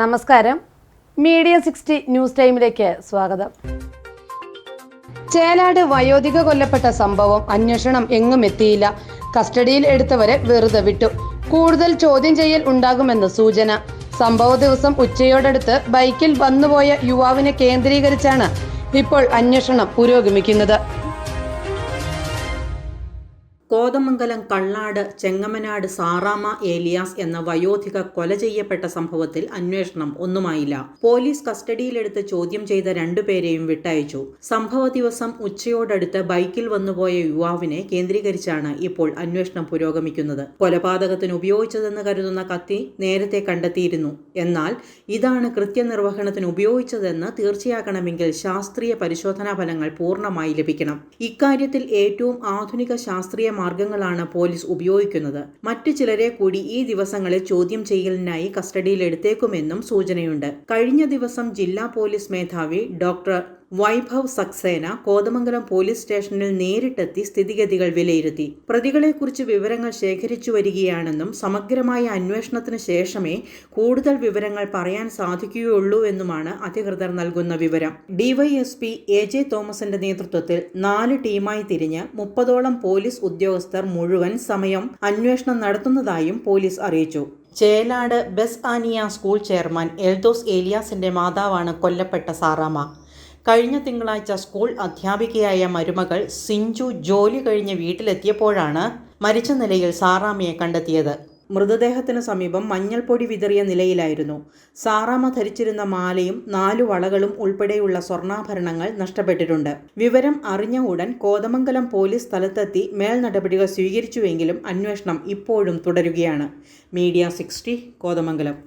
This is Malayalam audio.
നമസ്കാരം. മീഡിയ സിക്സ്റ്റി ന്യൂസ് ടൈമിലേക്ക് സ്വാഗതം. ചേലാട് വയോധിക കൊല്ലപ്പെട്ട സംഭവം അന്വേഷണം എങ്ങും എത്തിയില്ല. കസ്റ്റഡിയിൽ എടുത്തവരെ വെറുതെ വിട്ടു. കൂടുതൽ ചോദ്യം ചെയ്യൽ ഉണ്ടാകുമെന്ന് സൂചന. സംഭവ ദിവസം ഉച്ചയോടടുത്ത് ബൈക്കിൽ വന്നുപോയ യുവാവിനെ കേന്ദ്രീകരിച്ചാണ് ഇപ്പോൾ അന്വേഷണം പുരോഗമിക്കുന്നത്. കോതമംഗലം കള്ളാട് ചെങ്ങമനാട് സാറാമ ഏലിയാസ് എന്ന വയോധിക കൊല ചെയ്യപ്പെട്ട സംഭവത്തിൽ അന്വേഷണം ഒന്നുമായില്ല. പോലീസ് കസ്റ്റഡിയിലെടുത്ത് ചോദ്യം ചെയ്ത രണ്ടുപേരെയും വിട്ടയച്ചു. സംഭവ ദിവസം ഉച്ചയോടടുത്ത് ബൈക്കിൽ വന്നുപോയ യുവാവിനെ കേന്ദ്രീകരിച്ചാണ് ഇപ്പോൾ അന്വേഷണം പുരോഗമിക്കുന്നത്. കൊലപാതകത്തിന് ഉപയോഗിച്ചതെന്ന് കരുതുന്ന കത്തി നേരത്തെ കണ്ടെത്തിയിരുന്നു. എന്നാൽ ഇതാണ് കൃത്യനിർവഹണത്തിന് ഉപയോഗിച്ചതെന്ന് തീർച്ചയാക്കണമെങ്കിൽ ശാസ്ത്രീയ പരിശോധനാ ഫലങ്ങൾ പൂർണമായി ലഭിക്കണം. ഇക്കാര്യത്തിൽ ഏറ്റവും ആധുനിക ശാസ്ത്രീയ മാർഗങ്ങളാണ് പോലീസ് ഉപയോഗിക്കുന്നത്. മറ്റു ചിലരെ കൂടി ഈ ദിവസങ്ങളിൽ ചോദ്യം ചെയ്യലിനായി കസ്റ്റഡിയിലെടുത്തേക്കുമെന്നും സൂചനയുണ്ട്. കഴിഞ്ഞ ദിവസം ജില്ലാ പോലീസ് മേധാവി ഡോക്ടർ വൈഭവ് സക്സേന കോതമംഗലം പോലീസ് സ്റ്റേഷനിൽ നേരിട്ടെത്തി സ്ഥിതിഗതികൾ വിലയിരുത്തി. പ്രതികളെക്കുറിച്ച് വിവരങ്ങൾ ശേഖരിച്ചു വരികയാണെന്നും സമഗ്രമായ അന്വേഷണത്തിന് ശേഷമേ കൂടുതൽ വിവരങ്ങൾ പറയാൻ സാധിക്കുകയുള്ളൂ എന്നുമാണ് അധികൃതർ നൽകുന്ന വിവരം. ഡിവൈഎസ്പി എ ജെ തോമസിന്റെ നേതൃത്വത്തിൽ നാല് ടീമായി തിരിഞ്ഞ് മുപ്പതോളം പോലീസ് ഉദ്യോഗസ്ഥർ മുഴുവൻ സമയം അന്വേഷണം നടത്തുന്നതായും പോലീസ് അറിയിച്ചു. ചേലാട് ബെസ് ആനിയ സ്കൂൾ ചെയർമാൻ എൽദോസ് ഏലിയാസിന്റെ മാതാവാണ് കൊല്ലപ്പെട്ട സാറാമ കഴിഞ്ഞ തിങ്കളാഴ്ച സ്കൂൾ അധ്യാപികയായ മരുമകൾ സിഞ്ചു ജോലി കഴിഞ്ഞ് വീട്ടിലെത്തിയപ്പോഴാണ് മരിച്ച നിലയിൽ സാറാമയെ കണ്ടെത്തിയത്. മൃതദേഹത്തിന് സമീപം മഞ്ഞൾപ്പൊടി വിതറിയ നിലയിലായിരുന്നു. സാറാമ ധരിച്ചിരുന്ന മാലയും നാലു വളകളും ഉൾപ്പെടെയുള്ള സ്വർണാഭരണങ്ങൾ നഷ്ടപ്പെട്ടിട്ടുണ്ട്. വിവരം അറിഞ്ഞ ഉടൻ കോതമംഗലം പോലീസ് സ്ഥലത്തെത്തി മേൽ നടപടികൾ സ്വീകരിച്ചുവെങ്കിലും അന്വേഷണം ഇപ്പോഴും തുടരുകയാണ്. Media sixty Kothamangalam.